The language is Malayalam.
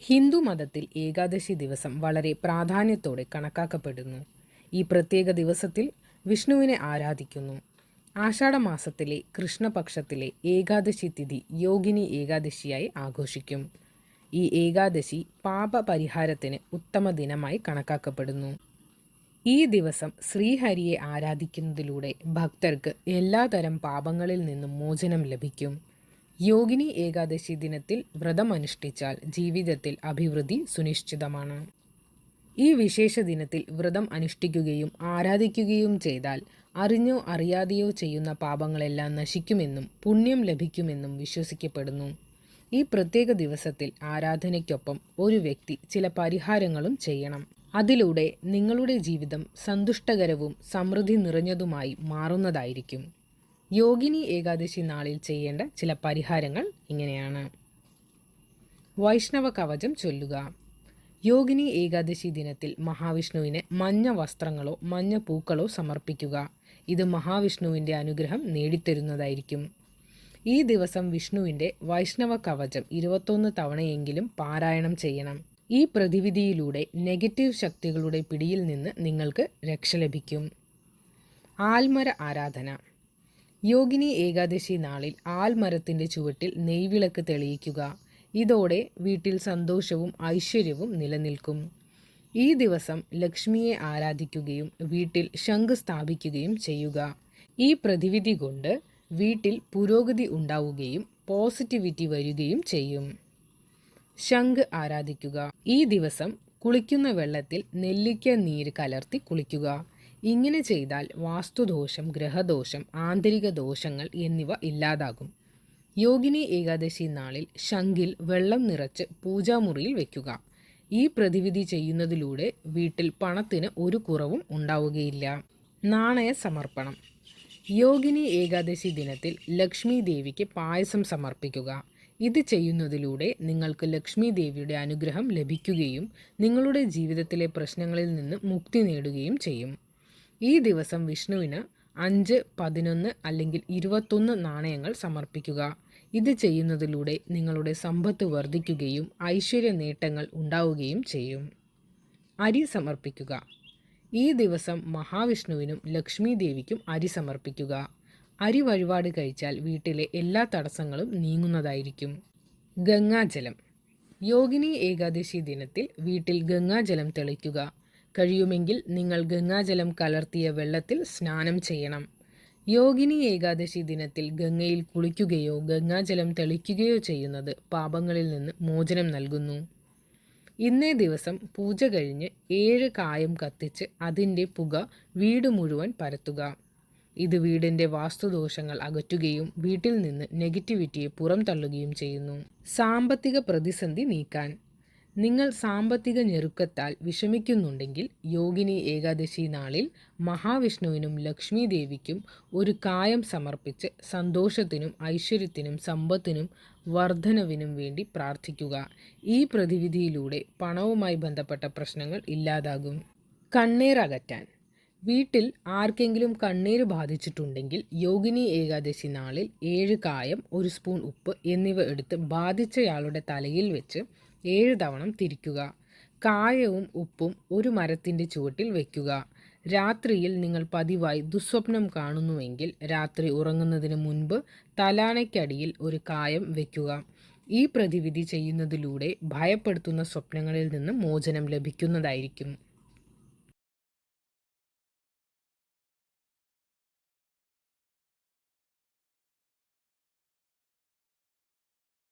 ഹിന്ദു മതത്തിൽ ഏകാദശി ദിവസം വളരെ പ്രാധാന്യത്തോടെ കണക്കാക്കപ്പെടുന്നു. ഈ പ്രത്യേക ദിവസത്തിൽ വിഷ്ണുവിനെ ആരാധിക്കുന്നു. ആഷാഢമാസത്തിലെ കൃഷ്ണപക്ഷത്തിലെ ഏകാദശി തിഥി യോഗിനി ഏകാദശിയായി ആഘോഷിക്കും. ഈ ഏകാദശി പാപപരിഹാരത്തിന് ഉത്തമ ദിനമായി കണക്കാക്കപ്പെടുന്നു. ഈ ദിവസം ശ്രീഹരിയെ ആരാധിക്കുന്നതിലൂടെ ഭക്തർക്ക് എല്ലാതരം പാപങ്ങളിൽ നിന്നും മോചനം ലഭിക്കും. യോഗിനി ഏകാദശി ദിനത്തിൽ വ്രതം അനുഷ്ഠിച്ചാൽ ജീവിതത്തിൽ അഭിവൃദ്ധി സുനിശ്ചിതമാണ്. ഈ വിശേഷ ദിനത്തിൽ വ്രതം അനുഷ്ഠിക്കുകയും ആരാധിക്കുകയും ചെയ്താൽ അറിഞ്ഞോ അറിയാതെയോ ചെയ്യുന്ന പാപങ്ങളെല്ലാം നശിക്കുമെന്നും പുണ്യം ലഭിക്കുമെന്നും വിശ്വസിക്കപ്പെടുന്നു. ഈ പ്രത്യേക ദിവസത്തിൽ ആരാധനയ്ക്കൊപ്പം ഒരു വ്യക്തി ചില പരിഹാരങ്ങളും ചെയ്യണം. അതിലൂടെ നിങ്ങളുടെ ജീവിതം സന്തുഷ്ടകരവും സമൃദ്ധി നിറഞ്ഞതുമായി മാറുന്നതായിരിക്കും. യോഗിനി ഏകാദശി നാളിൽ ചെയ്യേണ്ട ചില പരിഹാരങ്ങൾ ഇങ്ങനെയാണ്. വൈഷ്ണവ കവചം ചൊല്ലുക. യോഗിനി ഏകാദശി ദിനത്തിൽ മഹാവിഷ്ണുവിന് മഞ്ഞ വസ്ത്രങ്ങളോ മഞ്ഞ പൂക്കളോ സമർപ്പിക്കുക. ഇത് മഹാവിഷ്ണുവിന്റെ അനുഗ്രഹം നേടിത്തരുന്നതായിരിക്കും. ഈ ദിവസം വിഷ്ണുവിന്റെ വൈഷ്ണവ കവചം ഇരുപത്തൊന്ന് തവണയെങ്കിലും പാരായണം ചെയ്യണം. ഈ പ്രതിവിധിയിലൂടെ നെഗറ്റീവ് ശക്തികളുടെ പിടിയിൽ നിന്ന് നിങ്ങൾക്ക് രക്ഷ ലഭിക്കും. ആൽമര ആരാധന. യോഗിനി ഏകാദശി നാളിൽ ആൽമരത്തിന്റെ ചുവട്ടിൽ നെയ്വിളക്ക് തെളിയിക്കുക. ഇതോടെ വീട്ടിൽ സന്തോഷവും ഐശ്വര്യവും നിലനിൽക്കും. ഈ ദിവസം ലക്ഷ്മിയെ ആരാധിക്കുകയും വീട്ടിൽ ശംഖ് സ്ഥാപിക്കുകയും ചെയ്യുക. ഈ പ്രതിവിധി കൊണ്ട് വീട്ടിൽ പുരോഗതി ഉണ്ടാവുകയും പോസിറ്റിവിറ്റി വരികയും ചെയ്യും. ശംഖ് ആരാധിക്കുക. ഈ ദിവസം കുളിക്കുന്ന വെള്ളത്തിൽ നെല്ലിക്ക നീര് കലർത്തി കുളിക്കുക. ഇങ്ങനെ ചെയ്താൽ വാസ്തുദോഷം ഗ്രഹദോഷം ആന്തരിക ദോഷങ്ങൾ എന്നിവ ഇല്ലാതാകും. യോഗിനി ഏകാദശി നാളിൽ ശംഖിൽ വെള്ളം നിറച്ച് പൂജാമുറിയിൽ വയ്ക്കുക ഈ പ്രതിവിധി ചെയ്യുന്നതിലൂടെ വീട്ടിൽ പണത്തിന് ഒരു കുറവും ഉണ്ടാവുകയില്ല. നാണയ സമർപ്പണം. യോഗിനി ഏകാദശി ദിനത്തിൽ ലക്ഷ്മി ദേവിക്ക് പായസം സമർപ്പിക്കുക. ഇത് ചെയ്യുന്നതിലൂടെ നിങ്ങൾക്ക് ലക്ഷ്മി ദേവിയുടെ അനുഗ്രഹം ലഭിക്കുകയും നിങ്ങളുടെ ജീവിതത്തിലെ പ്രശ്നങ്ങളിൽ നിന്ന് മുക്തി നേടുകയും ചെയ്യും. ഈ ദിവസം വിഷ്ണുവിന് അഞ്ച് പതിനൊന്ന് അല്ലെങ്കിൽ ഇരുപത്തൊന്ന് നാണയങ്ങൾ സമർപ്പിക്കുക. ഇത് ചെയ്യുന്നതിലൂടെ നിങ്ങളുടെ സമ്പത്ത് വർദ്ധിക്കുകയും ഐശ്വര്യ നേട്ടങ്ങൾ ഉണ്ടാവുകയും ചെയ്യും. അരി സമർപ്പിക്കുക. ഈ ദിവസം മഹാവിഷ്ണുവിനും ലക്ഷ്മി ദേവിക്കും അരി സമർപ്പിക്കുക. അരി വഴിപാട് കഴിച്ചാൽ വീട്ടിലെ എല്ലാ തടസ്സങ്ങളും നീങ്ങുന്നതായിരിക്കും. ഗംഗാജലം. യോഗിനി ഏകാദശി ദിനത്തിൽ വീട്ടിൽ ഗംഗാജലം തെളിക്കുക. കഴിയുമെങ്കിൽ നിങ്ങൾ ഗംഗാജലം കലർത്തിയ വെള്ളത്തിൽ സ്നാനം ചെയ്യണം. യോഗിനി ഏകാദശി ദിനത്തിൽ ഗംഗയിൽ കുളിക്കുകയോ ഗംഗാജലം തെളിക്കുകയോ ചെയ്യുന്നത് പാപങ്ങളിൽ നിന്ന് മോചനം നൽകുന്നു. ഇന്നേ ദിവസം പൂജ കഴിഞ്ഞ് ഏഴ് കായം കത്തിച്ച് അതിന്റെ പുക വീട് മുഴുവൻ പരത്തുക. ഇത് വീടിന്റെ വാസ്തുദോഷങ്ങൾ അകറ്റുകയും വീട്ടിൽ നിന്ന് നെഗറ്റിവിറ്റിയെ പുറംതള്ളുകയും ചെയ്യുന്നു. സാമ്പത്തിക പ്രതിസന്ധി നീക്കാൻ നിങ്ങൾ സാമ്പത്തിക ഞെരുക്കത്താൽ വിഷമിക്കുന്നുണ്ടെങ്കിൽ യോഗിനി ഏകാദശി നാളിൽ മഹാവിഷ്ണുവിനും ലക്ഷ്മി ദേവിക്കും ഒരു കായം സമർപ്പിച്ച് സന്തോഷത്തിനും ഐശ്വര്യത്തിനും സമ്പത്തിനും വർധനവിനും വേണ്ടി പ്രാർത്ഥിക്കുക. ഈ പ്രതിവിധിയിലൂടെ പണവുമായി ബന്ധപ്പെട്ട പ്രശ്നങ്ങൾ ഇല്ലാതാകും. കണ്ണീർ അകറ്റാൻ. വീട്ടിൽ ആർക്കെങ്കിലും കണ്ണീര് ബാധിച്ചിട്ടുണ്ടെങ്കിൽ യോഗിനി ഏകാദശി നാളിൽ ഏഴ് കായം ഒരു സ്പൂൺ ഉപ്പ് എന്നിവ എടുത്ത് ബാധിച്ചയാളുടെ തലയിൽ വെച്ച് ഏഴ് തവണ തിരിക്കുക. കായവും ഉപ്പും ഒരു മരത്തിന്റെ ചുവട്ടിൽ വയ്ക്കുക രാത്രിയിൽ നിങ്ങൾ പതിവായി ദുസ്വപ്നം കാണുന്നുവെങ്കിൽ രാത്രി ഉറങ്ങുന്നതിന് മുൻപ് തലാണയ്ക്കടിയിൽ ഒരു കായം വയ്ക്കുക ഈ പ്രതിവിധി ചെയ്യുന്നതിലൂടെ ഭയപ്പെടുത്തുന്ന സ്വപ്നങ്ങളിൽ നിന്ന് മോചനം ലഭിക്കുന്നതായിരിക്കും.